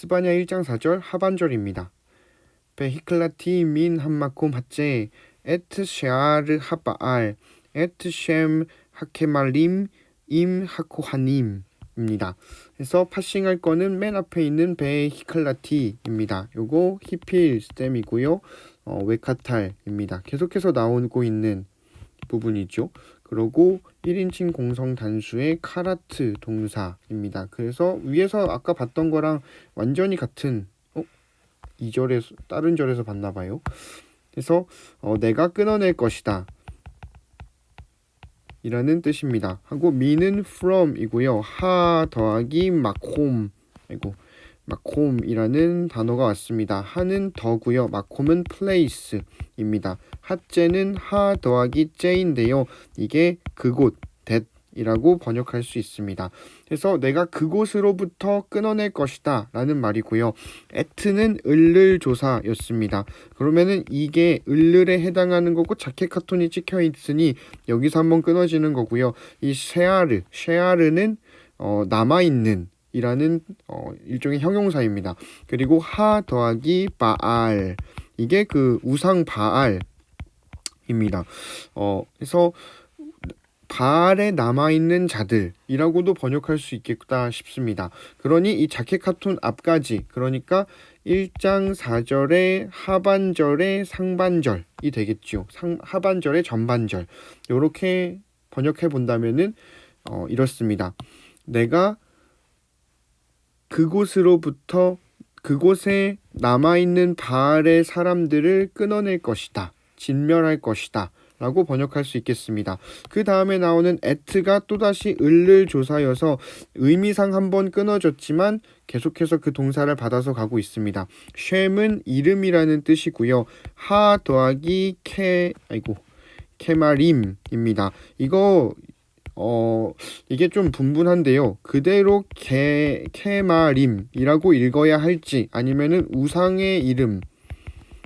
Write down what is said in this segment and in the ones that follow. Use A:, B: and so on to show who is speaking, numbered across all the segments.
A: 스바냐 1장 4절 하반절입니다. 베히클라티 민 함마콤 하체 에트 쉐아르 하바알 에트 셴 하케말림 임 하코하님입니다. 그래서 파싱할 거는 맨 앞에 있는 베히클라티입니다. 요거 히필 스템이고요. 어, 웨카탈입니다. 계속해서 나오고 있는 부분이죠. 그리고 1인칭 공성 단수의 카라트 동사입니다. 그래서 위에서 아까 봤던 거랑 완전히 같은 어? 2절에서 다른 절에서 봤나 봐요. 그래서 어, 내가 끊어낼 것이다. 이라는 뜻입니다. 하고 미는 from이고요. 하 더하기 마콤 아이고 마콤이라는 단어가 왔습니다. 하는 더고요. 마콤은 place입니다. 하째는 하 더하기 째인데요. 이게 그곳 that이라고 번역할 수 있습니다. 그래서 내가 그곳으로부터 끊어낼 것이다 라는 말이고요. at는 을를 조사였습니다. 그러면은 이게 을을에 해당하는 거고 자켓 카톤이 찍혀 있으니 여기서 한번 끊어지는 거고요. 이 쉐아르, 쉐아르는 어, 남아있는 이라는 어, 일종의 형용사입니다. 그리고 하 더하기 바알 이게 그 우상 바알입니다. 어, 그래서 바알에 남아 있는 자들이라고도 번역할 수 있겠다 싶습니다. 그러니 이 자켓 카톤 앞까지 그러니까 1장 4절의 하반절의 상반절이 되겠죠. 상, 하반절의 전반절. 요렇게 번역해 본다면은 어, 이렇습니다. 내가 그곳으로부터 그곳에 남아있는 바알의 사람들을 끊어낼 것이다. 진멸할 것이다. 라고 번역할 수 있겠습니다. 그 다음에 나오는 에트가 또다시 을을 조사여서 의미상 한번 끊어졌지만 계속해서 그 동사를 받아서 가고 있습니다. 쉔은 이름이라는 뜻이고요. 하 더하기 케 아이고 케마림입니다. 이거 어 이게 좀 분분한데요. 그대로 개 케마림이라고 읽어야 할지 아니면은 우상의 이름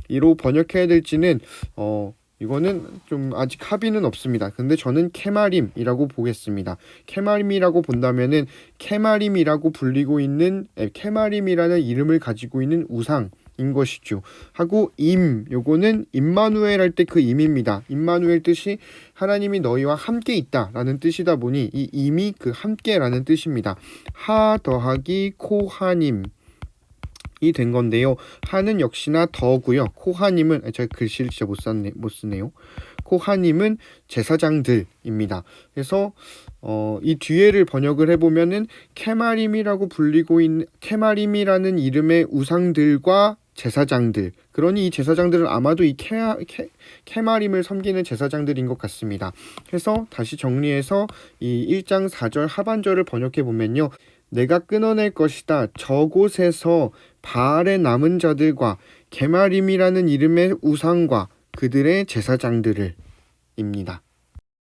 A: 이로 번역해야 될지는 어 이거는 좀 아직 합의는 없습니다. 근데 저는 케마림이라고 보겠습니다. 케마림이라고 본다면은 케마림이라고 불리고 있는 에, 케마림이라는 이름을 가지고 있는 우상 인 것이죠. 하고 임 요거는 임마누엘 할 때 그 임입니다. 임마누엘 뜻이 하나님이 너희와 함께 있다라는 뜻이다 보니 이 임이 그 함께라는 뜻입니다. 하 더하기 코하님 이된 건데요. 하는 역시나 더고요. 코하님은 아, 제가 글씨를 진짜 못 썼네 못 쓰네요. 코하님은 제사장들입니다. 그래서 어, 이 뒤에를 번역을 해보면은 케마림이라고 불리고 있는 케마림이라는 이름의 우상들과 제사장들. 그러니 이 제사장들은 아마도 이 케, 케, 케마림을 섬기는 제사장들인 것 같습니다. 그래서 다시 정리해서 이 1장 4절 하반절을 번역해 보면요. 내가 끊어낼 것이다. 저곳에서 바알의 남은 자들과 게마림이라는 이름의 우상과 그들의 제사장들을 입니다.